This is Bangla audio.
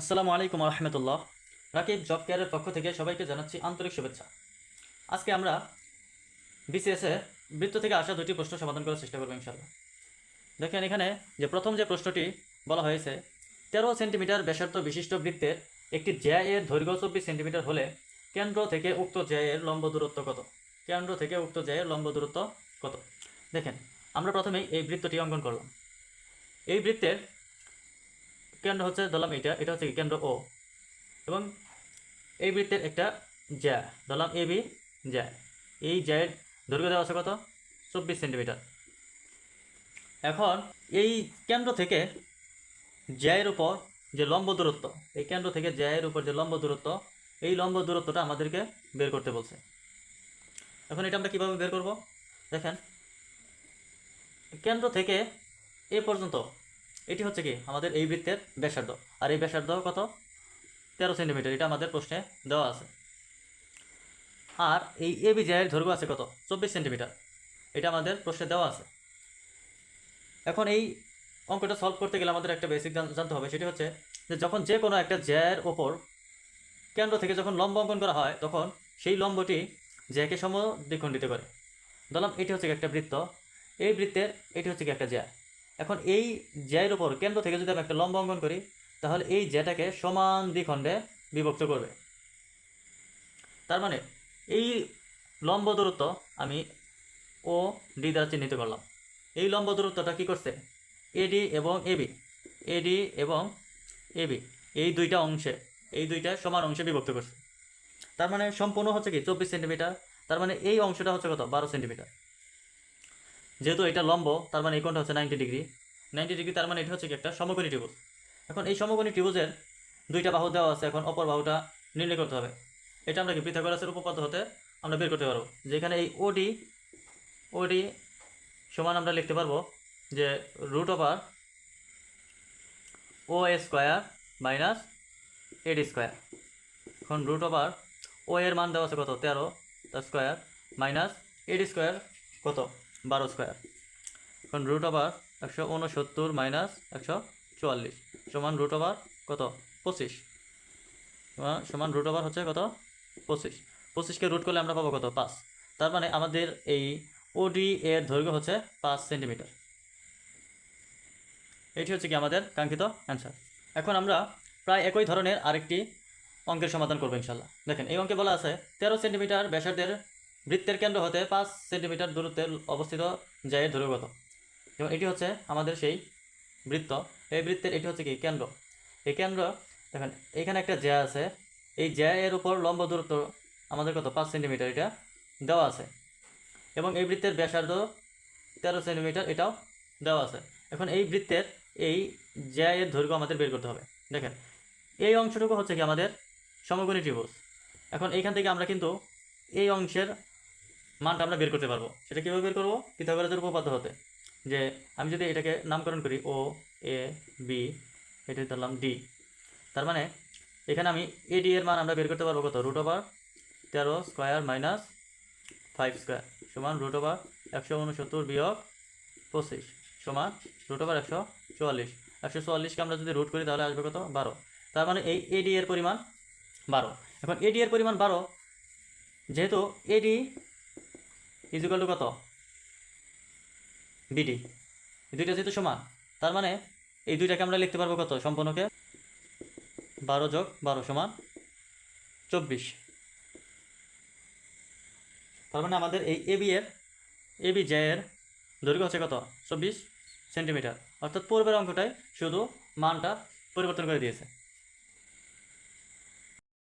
আসসালামু আলাইকুম রহমতুল্লাহ রাকিব জব কেয়ারের পক্ষ থেকে সবাইকে জানাচ্ছি আন্তরিক শুভেচ্ছা। আজকে আমরা বিসিএসে বৃত্ত থেকে আসা দুটি প্রশ্ন সমাধান করার চেষ্টা করব ইনশাল্লাহ দেখেন এখানে যে প্রথম যে প্রশ্নটি বলা হয়েছে, তেরো সেন্টিমিটার ব্যাসার্ধ বিশিষ্ট বৃত্তের একটি জ্যা এর দৈর্ঘ্য চব্বিশ সেন্টিমিটার হলে কেন্দ্র থেকে উক্ত জ্যা এর লম্ব দূরত্ব কত? কেন্দ্র থেকে উক্ত জ্যা এর লম্ব দূরত্ব কত? দেখেন, আমরা প্রথমেই এই বৃত্তটি অঙ্কন করলাম। এই বৃত্তের কেন্দ্র হচ্ছে, ধরলাম এটা এটা হচ্ছে কেন্দ্র ও এবং এই বৃত্তের একটা জ্যা, ধরলাম এ বি জ্যা। এই জ্যায়ের দৈর্ঘ্য দেওয়া আছে কত? চব্বিশ সেন্টিমিটার। এখন এই কেন্দ্র থেকে জ্যায়ের উপর যে লম্ব দূরত্ব, এই কেন্দ্র থেকে জ্যায়ের উপর যে লম্ব দূরত্ব, এই লম্ব দূরত্বটা আমাদেরকে বের করতে বলছে। এখন এটা আমরা কীভাবে বের করব? দেখেন, কেন্দ্র থেকে এ পর্যন্ত এটি হচ্ছে কি? আমাদের এই বৃত্তের ব্যাসার্ধ। আর এই ব্যাসার্ধ কত? তেরো সেন্টিমিটার। এটা আমাদের প্রশ্নে দেওয়া আছে। আর এই এ বিজয়ের দৈর্ঘ্য আছে কত? চব্বিশ সেন্টিমিটার। এটা আমাদের প্রশ্নে দেওয়া আছে। এখন এই অঙ্কটা সলভ করতে গেলে আমাদের একটা বেসিক জানতে হবে। সেটি হচ্ছে যে যখন যে কোনো একটা জ্যায়ের ওপর কেন্দ্র থেকে যখন লম্ব অঙ্কন করা হয়, তখন সেই লম্বটি জ্যাকে সম দ্বিখণ্ডিত করে। ধরলাম এটি হচ্ছে একটা বৃত্ত। এই বৃত্তের, এটি হচ্ছে কি একটা জ্যা এখন এই জ্যায়ের উপর কেন্দ্র থেকে যদি আমি একটা লম্ব অঙ্কন করি, তাহলে এই জ্যাটাকে সমান দ্বিখণ্ডে বিভক্ত করবে। তার মানে এই লম্ব দূরত্ব আমি ও ডি দ্বারা চিহ্নিত করলাম। এই লম্ব দূরত্বটা কী করছে? এডি এবং এবি এডি এবং এবি এই দুইটা অংশে, এই দুইটা সমান অংশে বিভক্ত করছে। তার মানে সম্পূর্ণ হচ্ছে কি? চব্বিশ সেন্টিমিটার। তার মানে এই অংশটা হচ্ছে কত? বারো সেন্টিমিটার। যেহেতু এটা লম্ব, তার মানে এই কোণটা হচ্ছে নাইনটি ডিগ্রি নাইনটি ডিগ্রি তার মানে এটা হচ্ছে কি একটা সমকোণী ত্রিভুজ। এখন এই সমকোণী ত্রিভুজের দুইটা বাহু দেওয়া আছে, এখন অপর বাহুটা নির্ণয় করতে হবে। এটা আমরা কি পৃথাগোরাসের উপপাদ্য হতে আমরা বের করতে পারব। যেখানে এই ওডি ওডি সমান আমরা লিখতে পারব যে root over O square minus AD square এখন রুট ওভার ও এর মান দেওয়া আছে কত? তেরো। তার স্কোয়ার মাইনাস এডি স্কোয়ার কত? বারো স্কোয়ার। এখন রুট ওভার একশো উনসত্তর মাইনাস একশো চুয়াল্লিশ সমান রুট ওভার কত? পঁচিশ। সমান- রুট ওভার হচ্ছে কত? পঁচিশ। পঁচিশকে রুট করলে আমরা পাবো কত? পাঁচ। তার মানে আমাদের এই ওডি এর দৈর্ঘ্য হচ্ছে পাঁচ সেন্টিমিটার এটি হচ্ছে কি আমাদের কাঙ্ক্ষিত অ্যান্সার এখন আমরা প্রায় একই ধরনের আরেকটি অঙ্কের সমাধান করব ইনশাল্লাহ। দেখেন, এই অঙ্কে বলা আছে, তেরো সেন্টিমিটার ব্যাসার্ধের বৃত্তের কেন্দ্র হতে পাঁচ সেন্টিমিটার দূরত্বে অবস্থিত দৈর্ঘ্য কত এবং এটি হচ্ছে আমাদের সেই বৃত্ত। এই বৃত্তের এটি হচ্ছে কি? কেন্দ্র। এই কেন্দ্র, দেখেন, এখানে একটা জ্যা আছে। এই জ্যা এর উপর লম্ব দূরত্ব আমাদের কত? পাঁচ সেন্টিমিটার। এটা দেওয়া আছে। এবং এই বৃত্তের ব্যাসার্ধ তেরো সেন্টিমিটার। এটাও দেওয়া আছে। এখন এই বৃত্তের এই জ্যা এর দৈর্ঘ্য আমাদের বের করতে হবে। দেখেন, এই অংশটুকু হচ্ছে কি আমাদের সমকোণী ত্রিভুজ এখন এইখান থেকে আমরা কিন্তু এই অংশের মানটা আমরা বের করতে পারব। সেটা কীভাবে বের করব? পিথাগোরাসের উপপাদ্য হতে। যে আমি যদি এটাকে নামকরণ করি ও এ বি এটা ধরলাম ডি তার মানে এখানে আমি এডি এর মান আমরা বের করতে পারব কত? রুট ওভার তেরো স্কোয়ার মাইনাস ফাইভ স্কোয়ার সমান রুট ওভার একশো উনসত্তর বিয়োগ পঁচিশ সমান রুট ওভার একশো চুয়াল্লিশ। একশো চুয়াল্লিশকে আমরা যদি রুট করি, তাহলে আসবে কত? বারো। তার মানে এই এডি এর পরিমাণ বারো। এখন এডি এর পরিমাণ বারো, যেহেতু এডি ইজিক্যাল টু কত? বিডি এই দুইটা যেহেতু সমান, তার মানে এই দুইটাকে আমরা লিখতে পারব কত? সম্পূর্ণকে বারো যোগ বারো সমান চব্বিশ। তার মানে আমাদের এই এবি এর এবি এর দৈর্ঘ্য হচ্ছে কত? চব্বিশ সেন্টিমিটার। অর্থাৎ পূর্বের অঙ্কটায় শুধু মানটা পরিবর্তন করে দিয়েছে।